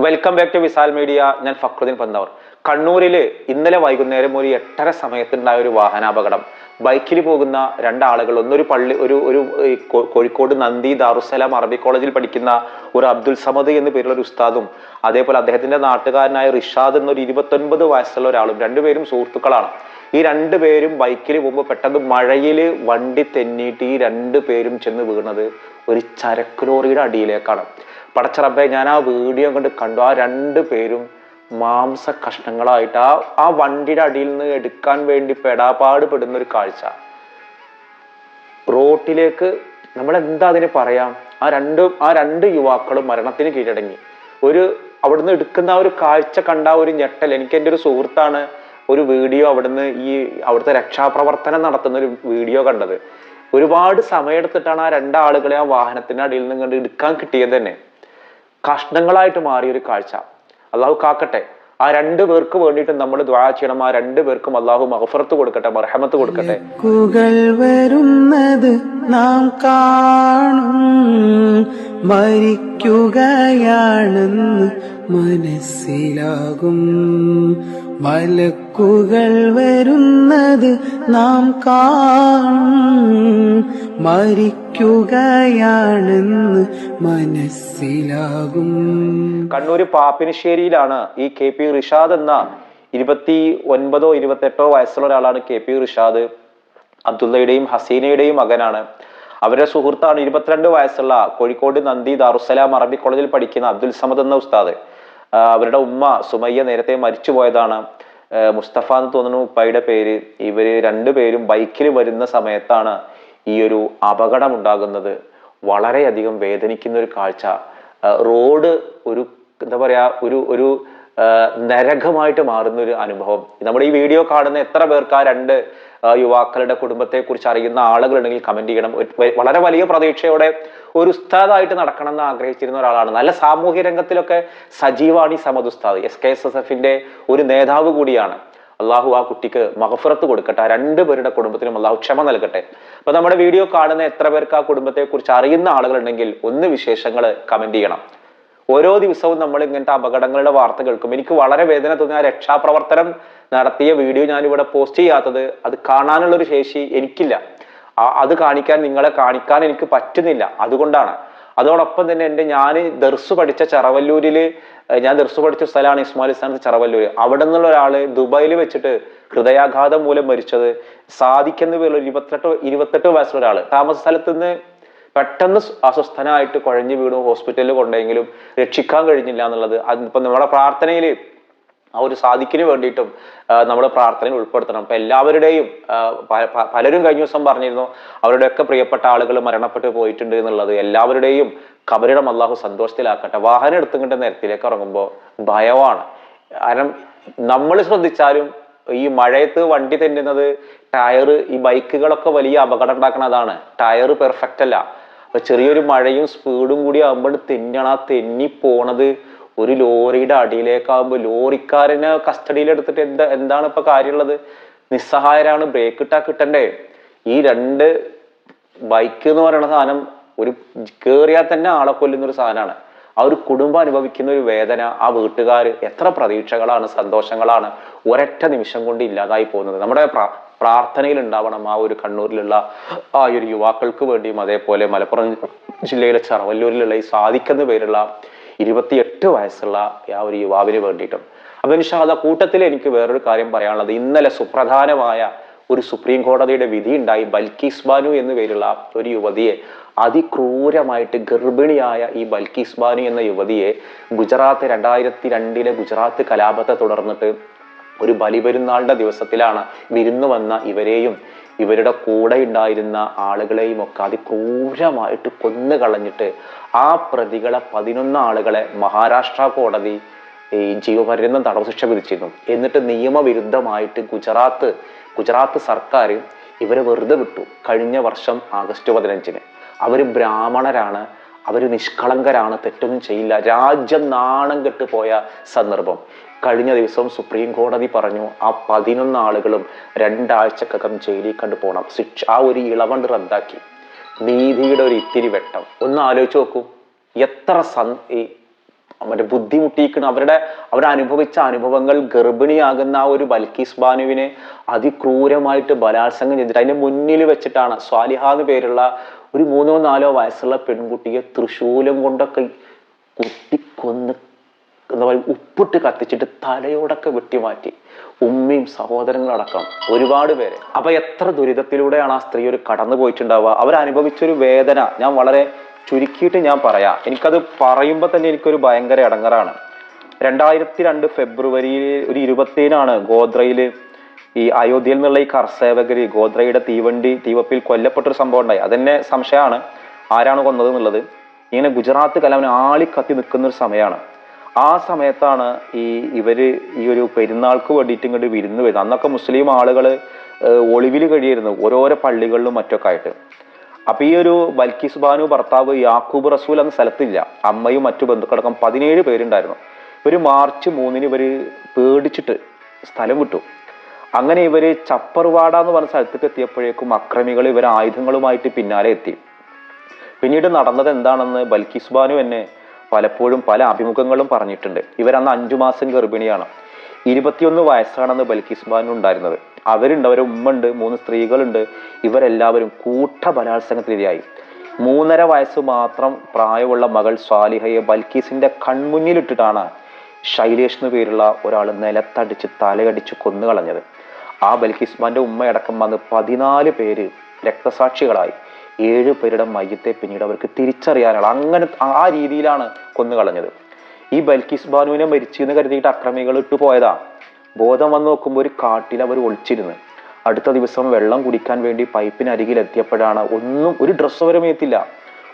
Welcome back to Visal media ഞാൻ ഫക്രുദ്ദീൻ പന്തവർ. കണ്ണൂരിൽ ഇന്നലെ വൈകുന്നേരം ഒരു എട്ടര സമയത്തുണ്ടായ ഒരു വാഹനാപകടം. ബൈക്കിൽ പോകുന്ന രണ്ടാളുകൾ ഒന്നൊരു പള്ളി ഒരു ഒരു കോഴിക്കോട് നന്ദി ദാറുസലാം അറബി കോളേജിൽ പഠിക്കുന്ന ഒരു അബ്ദുൽ സമദ് എന്ന പേരുള്ള ഒരു ഉസ്താദും അതേപോലെ അദ്ദേഹത്തിന്റെ നാട്ടുകാരനായ റിഷാദ് എന്നൊരു ഇരുപത്തൊൻപത് വയസ്സുള്ള ഒരാളും രണ്ടുപേരും സുഹൃത്തുക്കളാണ്. ഈ രണ്ടുപേരും ബൈക്കിൽ പോകുമ്പോൾ പെട്ടെന്ന് മഴയിൽ വണ്ടി തെന്നിയിട്ട് ഈ രണ്ടു പേരും ചെന്ന് വീണത് ഒരു ചരക്ക് ലോറിയുടെ അടിയിലേക്കാണ്. പടച്ചറബെ ഞാൻ ആ വീഡിയോ കണ്ട് കണ്ടു. ആ രണ്ട് പേരും മാംസ കഷ്ണങ്ങളായിട്ട് ആ ആ വണ്ടിയുടെ അടിയിൽ നിന്ന് എടുക്കാൻ വേണ്ടി പെടാപാട് പെടുന്ന ഒരു കാഴ്ച. റോട്ടിലേക്ക് നമ്മൾ എന്താ അതിന് പറയാം? ആ രണ്ട് ആ രണ്ട് യുവാക്കളും മരണത്തിന് കീഴടങ്ങി. ഒരു അവിടുന്ന് എടുക്കുന്ന ആ ഒരു കാഴ്ച കണ്ട ഒരു ഞെട്ടൽ എനിക്ക് എന്റെ ഒരു സുഹൃത്താണ് ഒരു വീഡിയോ അവിടുന്ന് ഈ അവിടുത്തെ രക്ഷാപ്രവർത്തനം നടത്തുന്ന ഒരു വീഡിയോ കണ്ടത്. ഒരുപാട് സമയമെടുത്തിട്ടാണ് ആ രണ്ടാളുകളെ ആ വാഹനത്തിന്റെ അടിയിൽ നിന്ന് കണ്ട് എടുക്കാൻ കിട്ടിയത് തന്നെ. കഷ്ണങ്ങളായിട്ട് മാറിയ ഒരു കാഴ്ച. അള്ളാഹു കാക്കട്ടെ ആ രണ്ടു പേർക്ക് വേണ്ടിയിട്ട് നമ്മൾ ദ്വാ ചെയ്യണം. ആ രണ്ടു പേർക്കും അള്ളാഹു മഹഫറത്ത് കൊടുക്കട്ടെ മർഹമത്ത് കൊടുക്കട്ടെ. വരുന്നത് നാം കാണും. മരിക്കുകയാണെന്ന് മനസ്സിലാകും. മലക്കുകൾ വരുന്നത് നാം കാണും. മരിക്കുകയാണെന്ന് മനസ്സിലാകും. കണ്ണൂർ പാപ്പിനിശ്ശേരിയിലാണ് ഈ കെ പി റിഷാദ് എന്ന ഇരുപത്തി ഒൻപതോ ഇരുപത്തെട്ടോ വയസ്സുള്ള ഒരാളാണ് കെ പി റിഷാദ്. അബ്ദുള്ളയുടെയും ഹസീനയുടെയും മകനാണ്. അവരുടെ സുഹൃത്താണ് ഇരുപത്തിരണ്ട് വയസ്സുള്ള കോഴിക്കോട് നന്ദി ദാറുസലാം അറബി കോളേജിൽ പഠിക്കുന്ന അബ്ദുൽ സമദ് എന്ന ഉസ്താദ്. അവരുടെ ഉമ്മ സുമയ്യ നേരത്തെ മരിച്ചു പോയതാണ് മുസ്തഫ എന്ന് തോന്നുന്നു ഉപ്പയുടെ പേര്. ഇവർ രണ്ടുപേരും ബൈക്കിൽ വരുന്ന സമയത്താണ് ഈ ഒരു അപകടം ഉണ്ടാകുന്നത് വളരെയധികം വേദനിക്കുന്ന ഒരു കാഴ്ച. റോഡ് ഒരു എന്താ പറയാ ഒരു ഒരു നരകമായിട്ട് മാറുന്ന ഒരു അനുഭവം. നമ്മുടെ ഈ വീഡിയോ കാണുന്ന എത്ര പേർക്ക് ആ രണ്ട് യുവാക്കളുടെ കുടുംബത്തെ കുറിച്ച് അറിയുന്ന ആളുകളുണ്ടെങ്കിൽ കമന്റ് ചെയ്യണം. വളരെ വലിയ പ്രതീക്ഷയോടെ ഒരു ഉസ്താദായിട്ട് നടക്കണം എന്ന് ആഗ്രഹിച്ചിരുന്ന ഒരാളാണ്. നല്ല സാമൂഹ്യ രംഗത്തിലൊക്കെ സജീവാണ് ഈ സമദ് ഉസ്താദ്. എസ് കെ എസ് എസ് എഫിന്റെ ഒരു നേതാവ് കൂടിയാണ്. അള്ളാഹു ആ കുട്ടിക്ക് മഹഫറത്ത് കൊടുക്കട്ടെ. ആ രണ്ട് പേരുടെ കുടുംബത്തിനും അള്ളാഹു ക്ഷമ നൽകട്ടെ. അപ്പൊ നമ്മുടെ വീഡിയോ കാണുന്ന എത്ര പേർക്ക് ആ കുടുംബത്തെ കുറിച്ച് അറിയുന്ന ആളുകളുണ്ടെങ്കിൽ ഒന്ന് വിശേഷങ്ങൾ കമന്റ് ചെയ്യണം. ഓരോ ദിവസവും നമ്മൾ ഇങ്ങനത്തെ അപകടങ്ങളുടെ വാർത്ത കേൾക്കും. എനിക്ക് വളരെ വേദന തോന്നിയ ആ രക്ഷാപ്രവർത്തനം നടത്തിയ വീഡിയോ ഞാൻ ഇവിടെ പോസ്റ്റ് ചെയ്യാത്തത് അത് കാണാനുള്ള ഒരു ശേഷി എനിക്കില്ല. അത് കാണിക്കാൻ നിങ്ങളെ കാണിക്കാൻ എനിക്ക് പറ്റുന്നില്ല. അതുകൊണ്ടാണ്. അതോടൊപ്പം തന്നെ എന്റെ ഞാൻ ദർസ് പഠിച്ച ചെറവല്ലൂരിൽ ഞാൻ ദർസ് പഠിച്ച സ്ഥലമാണ് ഇസ്മായിൽ സ്ഥാനത്ത് ചെറവല്ലൂർ അവിടെ നിന്നുള്ള ഒരാൾ ദുബായിൽ വെച്ചിട്ട് ഹൃദയാഘാതം മൂലം മരിച്ചത് സാധിക്കുന്ന പേരുള്ള ഇരുപത്തെട്ട് ഇരുപത്തെട്ട് വയസ്സുള്ള ഒരാൾ താമസ സ്ഥലത്ത് നിന്ന് പെട്ടെന്ന് അസ്വസ്ഥനായിട്ട് കുഴഞ്ഞു വീണു ഹോസ്പിറ്റലിൽ കൊണ്ടെങ്കിലും രക്ഷിക്കാൻ കഴിഞ്ഞില്ല എന്നുള്ളത് അതിപ്പോ നമ്മുടെ പ്രാർത്ഥനയിൽ ആ ഒരു സാധിക്കിന് വേണ്ടിയിട്ടും നമ്മൾ പ്രാർത്ഥനയിൽ ഉൾപ്പെടുത്തണം. അപ്പൊ എല്ലാവരുടെയും പലരും കഴിഞ്ഞ ദിവസം പറഞ്ഞിരുന്നു അവരുടെയൊക്കെ പ്രിയപ്പെട്ട ആളുകൾ മരണപ്പെട്ടു പോയിട്ടുണ്ട് എന്നുള്ളത്. എല്ലാവരുടെയും കബരിടം അള്ളാഹു സന്തോഷത്തിലാക്കട്ടെ. വാഹനം എടുത്തുകൊണ്ട് നിരത്തിലേക്ക് ഇറങ്ങുമ്പോൾ ഭയമാണ്. കാരണം നമ്മൾ ശ്രദ്ധിച്ചാലും ഈ മഴയത്ത് വണ്ടി തെന്നുന്നത് ടയർ ഈ ബൈക്കുകളൊക്കെ വലിയ അപകടം ഉണ്ടാക്കുന്നതാണ് ടയർ പെർഫെക്റ്റ് അല്ല. അപ്പൊ ചെറിയൊരു മഴയും സ്പീഡും കൂടി ആകുമ്പോൾ തെന്നാണ്. ആ തെന്നി പോണത് ഒരു ലോറിയുടെ അടിയിലേക്കാകുമ്പോൾ ലോറിക്കാരനെ കസ്റ്റഡിയിൽ എടുത്തിട്ട് എന്താ എന്താണ് ഇപ്പൊ കാര്യമുള്ളത്? നിസ്സഹായരാണ്. ബ്രേക്ക് ഇട്ടാ കിട്ടണ്ടേ? ഈ രണ്ട് ബൈക്ക് എന്ന് പറയുന്ന സാധനം ഒരു കേറിയാൽ തന്നെ ആളെ കൊല്ലുന്ന ഒരു സാധനമാണ്. ആ ഒരു കുടുംബം അനുഭവിക്കുന്ന ഒരു വേദന ആ വീട്ടുകാർ എത്ര പ്രതീക്ഷകളാണ് സന്തോഷങ്ങളാണ് ഒരൊറ്റ നിമിഷം കൊണ്ട് ഇല്ലാതായി പോകുന്നത്. നമ്മുടെ പ്രാർത്ഥനയിൽ ഉണ്ടാവണം ആ ഒരു കണ്ണൂരിലുള്ള ആ ഒരു യുവാക്കൾക്ക് വേണ്ടിയും അതേപോലെ മലപ്പുറം ജില്ലയിലെ ചെറവല്ലൂരിലുള്ള ഈ സാധിക്കുന്ന പേരുള്ള ഇരുപത്തിയെട്ട് വയസ്സുള്ള ആ ഒരു യുവാവിന് വേണ്ടിയിട്ടും. അപ്പൊ നിഷാദ കൂട്ടത്തിൽ എനിക്ക് വേറൊരു കാര്യം പറയാനുള്ളത്. ഇന്നലെ സുപ്രധാനമായ ഒരു സുപ്രീം കോടതിയുടെ വിധി ഉണ്ടായി ബൽക്കീസ് ബാനു എന്നു പേരുള്ള ഒരു യുവതിയെ അതിക്രൂരമായിട്ട് ഗർഭിണിയായ ഈ ബൽക്കീസ് ബാനു എന്ന യുവതിയെ ഗുജറാത്ത് രണ്ടായിരത്തി രണ്ടിലെ ഗുജറാത്ത് കലാപത്തെ തുടർന്നിട്ട് ഒരു ബലിപെരുന്നാളിന്റെ ദിവസത്തിലാണ് വിരുന്നു വന്ന ഇവരെയും ഇവരുടെ കൂടെ ഉണ്ടായിരുന്ന ആളുകളെയും ഒക്കെ അതിക്രൂരമായിട്ട് കൊന്നു കളഞ്ഞിട്ട് ആ പ്രതികളെ പതിനൊന്ന് ആളുകളെ മഹാരാഷ്ട്ര കോടതി ഈ ജീവപര്യന്തം തടവ് ശിക്ഷ വിധിച്ചിരുന്നു. എന്നിട്ട് നിയമവിരുദ്ധമായിട്ട് ഗുജറാത്ത് ഗുജറാത്ത് സർക്കാർ ഇവരെ വെറുതെ വിട്ടു. കഴിഞ്ഞ വർഷം ആഗസ്റ്റ് പതിനഞ്ചിന്. അവർ ബ്രാഹ്മണരാണ്. അവർ നിഷ്കളങ്കരാണ്. തെറ്റൊന്നും ചെയ്യില്ല. രാജ്യം നാണം കെട്ടുപോയ സന്ദർഭം. കഴിഞ്ഞ ദിവസം സുപ്രീം കോടതി പറഞ്ഞു ആ പതിനൊന്ന് ആളുകളും രണ്ടാഴ്ചക്കകം ജയിലിൽ കണ്ടു പോകണം ശിക്ഷ ആ ഒരു ഇളവണ്ട് മറ്റേ ബുദ്ധിമുട്ടിയിരിക്കുന്ന അവരുടെ അവരനുഭവിച്ച അനുഭവങ്ങൾ ഗർഭിണിയാകുന്ന ആ ഒരു ബൽക്കീസ് ബാനുവിനെ അതിക്രൂരമായിട്ട് ബലാത്സംഗം ചെയ്തിട്ട് അതിന്റെ മുന്നിൽ വെച്ചിട്ടാണ് സ്വാലിഹ എന്ന് പേരുള്ള ഒരു മൂന്നോ നാലോ വയസ്സുള്ള പെൺകുട്ടിയെ തൃശൂലം കൊണ്ടൊക്കെ കുത്തിക്കൊന്ന് എന്താ പറയുക ഉപ്പിട്ട് കത്തിച്ചിട്ട് തലയോടൊക്കെ വെട്ടിമാറ്റി ഉമ്മയും സഹോദരങ്ങളടക്കം ഒരുപാട് പേര്. അപ്പൊ എത്ര ദുരിതത്തിലൂടെയാണ് ആ സ്ത്രീ ഒരു കടന്നു പോയിട്ടുണ്ടാവുക അവരനുഭവിച്ചൊരു വേദന. ഞാൻ വളരെ ചുരുക്കിയിട്ട് ഞാൻ പറയാം. എനിക്കത് പറയുമ്പോൾ തന്നെ എനിക്കൊരു ഭയങ്കര ഇടങ്ങറാണ് രണ്ടായിരത്തി രണ്ട് ഫെബ്രുവരിയിൽ ഒരു ഇരുപത്തേനാണ് ഗോദ്രയിൽ ഈ അയോധ്യയിൽ നിന്നുള്ള ഈ കർസേവകർ ഗോദ്രയുടെ തീവണ്ടി തീവപ്പിൽ കൊല്ലപ്പെട്ടൊരു സംഭവം ഉണ്ടായി. അതെന്നെ സംശയമാണ്. ആരാണ് കൊന്നത് എന്നുള്ളത്? ഇങ്ങനെ ഗുജറാത്ത് ആളി ആളിക്കത്തി നിൽക്കുന്ന ഒരു സമയമാണ് ആ സമയത്താണ് ഈ ഇവർ ഈ ഒരു പെരുന്നാൾക്ക് വേണ്ടിയിട്ട് ഇങ്ങോട്ട് വിരുന്ന് വരുന്നത്. അന്നൊക്കെ മുസ്ലിം ആളുകൾ ഒളിവിൽ കഴിയായിരുന്നു. ഓരോരോ പള്ളികളിലും മറ്റൊക്കെ ആയിട്ട്. അപ്പൊ ഈ ഒരു ബൽക്കി ബാനു ഭർത്താവ് യാക്കൂബ് റസൂൽ എന്ന സ്ഥലത്തില്ല. അമ്മയും മറ്റു ബന്ധുക്കളടക്കം പതിനേഴ് പേരുണ്ടായിരുന്നു. ഒരു മാർച്ച് മൂന്നിന് ഇവർ പേടിച്ചിട്ട് സ്ഥലം വിട്ടു. അങ്ങനെ ഇവർ ചപ്പർവാട എന്ന് പറഞ്ഞ സ്ഥലത്തേക്ക് എത്തിയപ്പോഴേക്കും അക്രമികൾ ഇവർ ആയുധങ്ങളുമായിട്ട് പിന്നാലെ എത്തി. പിന്നീട് നടന്നത് എന്താണെന്ന് ബൽക്കി ബാനു എന്നെ പലപ്പോഴും പല അഭിമുഖങ്ങളും പറഞ്ഞിട്ടുണ്ട്. ഇവരന്ന് അഞ്ചു മാസം ഗർഭിണിയാണ്. ഇരുപത്തിയൊന്ന് വയസ്സാണെന്ന് ബൽക്കീസ് ബാനു ഉണ്ടായിരുന്നത്. അവരുണ്ട് അവരെ ഉമ്മുണ്ട് മൂന്ന് സ്ത്രീകളുണ്ട്. ഇവരെല്ലാവരും കൂട്ട ബലാത്സംഗത്തിനിരയായി മൂന്നര വയസ്സ് മാത്രം പ്രായമുള്ള മകൾ സ്വാലിഹയെ ബൽക്കീസിന്റെ കൺമുന്നിലിട്ടിട്ടാണ് ശൈലേഷ് എന്ന് പേരുള്ള ഒരാൾ നിലത്തടിച്ച് തലയടിച്ച് കൊന്നുകളഞ്ഞത്. ആ ബൽക്കിസ്മാന്റെ ഉമ്മയടക്കം വന്ന് പതിനാല് പേര് രക്തസാക്ഷികളായി. ഏഴ് പേരുടെ മയ്യത്തെ പിന്നീട് അവർക്ക് തിരിച്ചറിയാനുള്ള അങ്ങനെ ആ രീതിയിലാണ് കൊന്നുകളഞ്ഞത്. ഈ ബൽക്കിസ് ബാനുവിനെ മരിച്ചു എന്ന് കരുതിയിട്ട് അക്രമികൾ ഇട്ടു പോയതാ. ബോധം വന്ന് നോക്കുമ്പോൾ ഒരു കാട്ടിൽ അവർ ഒളിച്ചിരുന്നു. അടുത്ത ദിവസം വെള്ളം കുടിക്കാൻ വേണ്ടി പൈപ്പിനരികിൽ എത്തിയപ്പോഴാണ് ഒന്നും ഒരു ഡ്രസ്സ് വരെ മേത്തില്ല.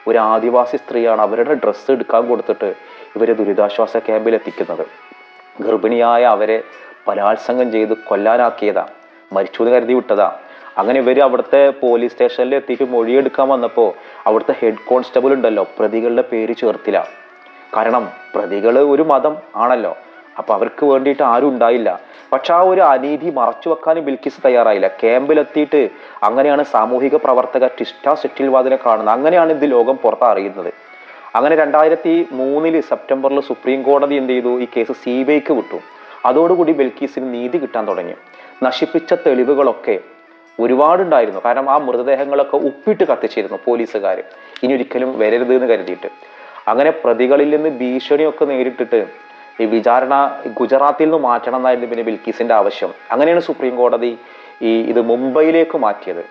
ഒരു ആദിവാസി സ്ത്രീയാണ് അവരുടെ ഡ്രസ്സ് എടുക്കാൻ കൊടുത്തിട്ട് ഇവരെ ദുരിതാശ്വാസ ക്യാമ്പിൽ എത്തിക്കുന്നത്. ഗർഭിണിയായ അവരെ ബലാത്സംഗം ചെയ്ത് കൊല്ലാനാക്കിയതാ. മരിച്ചു എന്ന് കരുതി വിട്ടതാ. അങ്ങനെ ഇവർ അവിടുത്തെ പോലീസ് സ്റ്റേഷനിൽ എത്തിയിട്ട് മൊഴിയെടുക്കാൻ വന്നപ്പോൾ അവിടുത്തെ ഹെഡ് കോൺസ്റ്റബിൾ ഉണ്ടല്ലോ പ്രതികളുടെ പേര് ചേർത്തില്ല. കാരണം പ്രതികൾ ഒരു മതം ആണല്ലോ. അപ്പൊ അവർക്ക് വേണ്ടിയിട്ട് ആരും ഉണ്ടായില്ല. പക്ഷെ ആ ഒരു അനീതി മറച്ചു വെക്കാൻ ബിൽക്കിസ് തയ്യാറായില്ല. ക്യാമ്പിലെത്തിയിട്ട് അങ്ങനെയാണ് സാമൂഹിക പ്രവർത്തക ടിസ്റ്റ സെറ്റിൽവാദിനെ കാണുന്നത്. അങ്ങനെയാണ് ഇത് ലോകം പുറത്ത് അറിയുന്നത്. അങ്ങനെ രണ്ടായിരത്തി മൂന്നിൽ സെപ്റ്റംബറിൽ സുപ്രീം കോടതി എന്ത് ചെയ്തു? ഈ കേസ് സി ബി ഐക്ക് വിട്ടു. അതോടുകൂടി ബിൽക്കീസിന് നീതി കിട്ടാൻ തുടങ്ങി. നശിപ്പിച്ച തെളിവുകളൊക്കെ ഒരുപാടുണ്ടായിരുന്നു. കാരണം ആ മൃതദേഹങ്ങളൊക്കെ ഉപ്പിട്ട് കത്തിച്ചിരുന്നു പോലീസുകാർ ഇനി ഒരിക്കലും വരരുത് എന്ന് കരുതിയിട്ട്. അങ്ങനെ പ്രതികളിൽ നിന്ന് ഭീഷണിയൊക്കെ നേരിട്ടിട്ട് ഈ വിചാരണ ഗുജറാത്തിൽ നിന്ന് മാറ്റണം എന്നായിരുന്നു പിന്നെ ബിൽക്കീസിന്റെ ആവശ്യം. അങ്ങനെയാണ് സുപ്രീം കോടതി ഈ ഇത് മുംബൈയിലേക്ക് മാറ്റിയത്.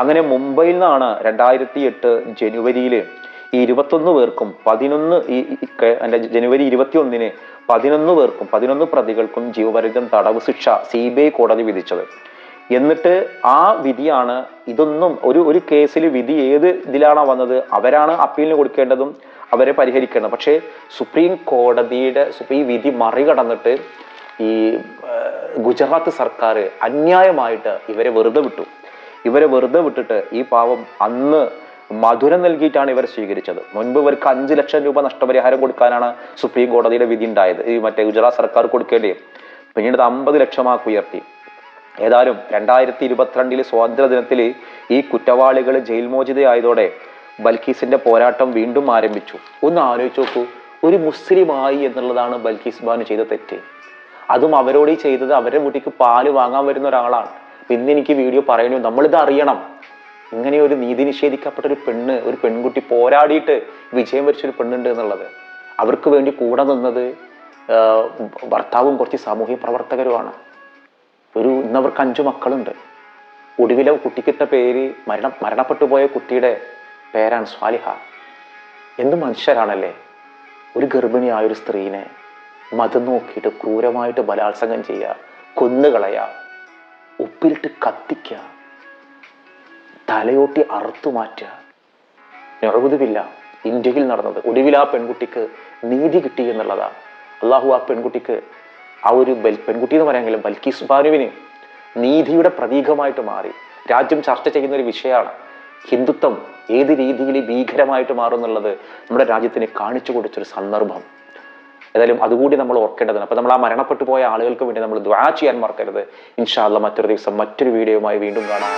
അങ്ങനെ മുംബൈയിൽ നിന്നാണ് രണ്ടായിരത്തി എട്ട് ജനുവരിയിൽ ഈ ഇരുപത്തൊന്ന് പേർക്കും പതിനൊന്ന് ഈ ജനുവരി ഇരുപത്തി ഒന്നിന് പതിനൊന്ന് പേർക്കും പതിനൊന്ന് പ്രതികൾക്കും ജീവപര്യന്തം തടവ് ശിക്ഷ സി ബി ഐ കോടതി വിധിച്ചത്. എന്നിട്ട് ആ വിധിയാണ് ഇതൊന്നും ഒരു ഒരു കേസിൽ വിധി ഏത് ഇതിലാണോ വന്നത് അവരാണ് അപ്പീലിന് കൊടുക്കേണ്ടതും അവരെ പരിഹരിക്കണം. പക്ഷേ സുപ്രീം കോടതിയുടെ സുപ്രീം വിധി മറികടന്നിട്ട് ഈ ഗുജറാത്ത് സർക്കാർ അന്യായമായിട്ട് ഇവരെ വെറുതെ വിട്ടു. ഇവരെ വെറുതെ വിട്ടിട്ട് ഈ പാവം അന്ന് മധുരം നൽകിയിട്ടാണ് ഇവർ സ്വീകരിച്ചത്. മുൻപ് ഇവർക്ക് അഞ്ച് ലക്ഷം രൂപ നഷ്ടപരിഹാരം കൊടുക്കാനാണ് സുപ്രീം കോടതിയുടെ വിധി ഉണ്ടായത്. ഈ മറ്റേ ഗുജറാത്ത് സർക്കാർ കൊടുക്കേണ്ടി പിന്നീട് അമ്പത് ലക്ഷമാക്കി ഉയർത്തി. ഏതായാലും രണ്ടായിരത്തി ഇരുപത്തിരണ്ടിലെ സ്വാതന്ത്ര്യ ദിനത്തിൽ ഈ കുറ്റവാളികൾ ജയിൽ മോചിതയായതോടെ ബൽക്കീസിന്റെ പോരാട്ടം വീണ്ടും ആരംഭിച്ചു. ഒന്ന് ആലോചിച്ച് നോക്കൂ. ഒരു മുസ്ലിമായി എന്നുള്ളതാണ് ബൽക്കീസ് ബാനു ചെയ്ത തെറ്റ്. അതും അവരോട് ചെയ്തത് അവരുടെ വീട്ടിക്ക് പാൽ വാങ്ങാൻ വരുന്ന ഒരാളാണ്. പിന്നെ എനിക്ക് വീഡിയോ പറയണു നമ്മളിത് അറിയണം. ഇങ്ങനെ ഒരു നീതി നിഷേധിക്കപ്പെട്ട ഒരു പെണ്ണ് ഒരു പെൺകുട്ടി പോരാടിയിട്ട് വിജയം വരിച്ചൊരു പെണ്ണുണ്ട് എന്നുള്ളത്. അവർക്ക് വേണ്ടി കൂടെ നിന്നത് ഭർത്താവും കുറച്ച് സാമൂഹ്യ പ്രവർത്തകരുമാണ്. ഒരു ഇന്നവർക്ക് അഞ്ചു മക്കളുണ്ട്. ഒടുവിലെ കുട്ടിക്കിട്ട പേര് മരണം മരണപ്പെട്ടു പോയ കുട്ടിയുടെ പേരാണ് സ്വാലിഹ. എന്ത് മനുഷ്യരാണല്ലേ? ഒരു ഗർഭിണിയായ ഒരു സ്ത്രീനെ മതം നോക്കിയിട്ട് ക്രൂരമായിട്ട് ബലാത്സംഗം ചെയ്യുക കൊന്നുകളയുക ഉപ്പിലിട്ട് കത്തിക്കുക തലയോട്ടി അറുത്തു മാറ്റുക. ഞൊഴുതുമില്ല ഇന്ത്യയിൽ നടന്നത് ഒടുവിൽ ആ പെൺകുട്ടിക്ക് നീതി കിട്ടി എന്നുള്ളതാണ് അള്ളാഹു ആ പെൺകുട്ടിക്ക് ആ ഒരു ബൽ പെൺകുട്ടി എന്ന് പറയാമെങ്കിലും ബൽക്കീസ് ബാനുവിന് നീതിയുടെ പ്രതീകമായിട്ട് മാറി. രാജ്യം ചർച്ച ചെയ്യുന്ന ഒരു വിഷയമാണ് ഹിന്ദുത്വം ഏത് രീതിയിൽ ഭീകരമായിട്ട് മാറുന്നുള്ളത് നമ്മുടെ രാജ്യത്തിന് കാണിച്ചു കൊടുത്തൊരു സന്ദർഭം. ഏതായാലും അതുകൂടി നമ്മൾ ഓർക്കേണ്ടതാണ്. അപ്പോൾ നമ്മൾ ആ മരണപ്പെട്ടു പോയ ആളുകൾക്ക് വേണ്ടി നമ്മൾ ദ്വാ ചെയ്യാൻ മറക്കരുത്. ഇൻഷാല്ല മറ്റൊരു ദിവസം മറ്റൊരു വീഡിയോയുമായി വീണ്ടും കാണാം.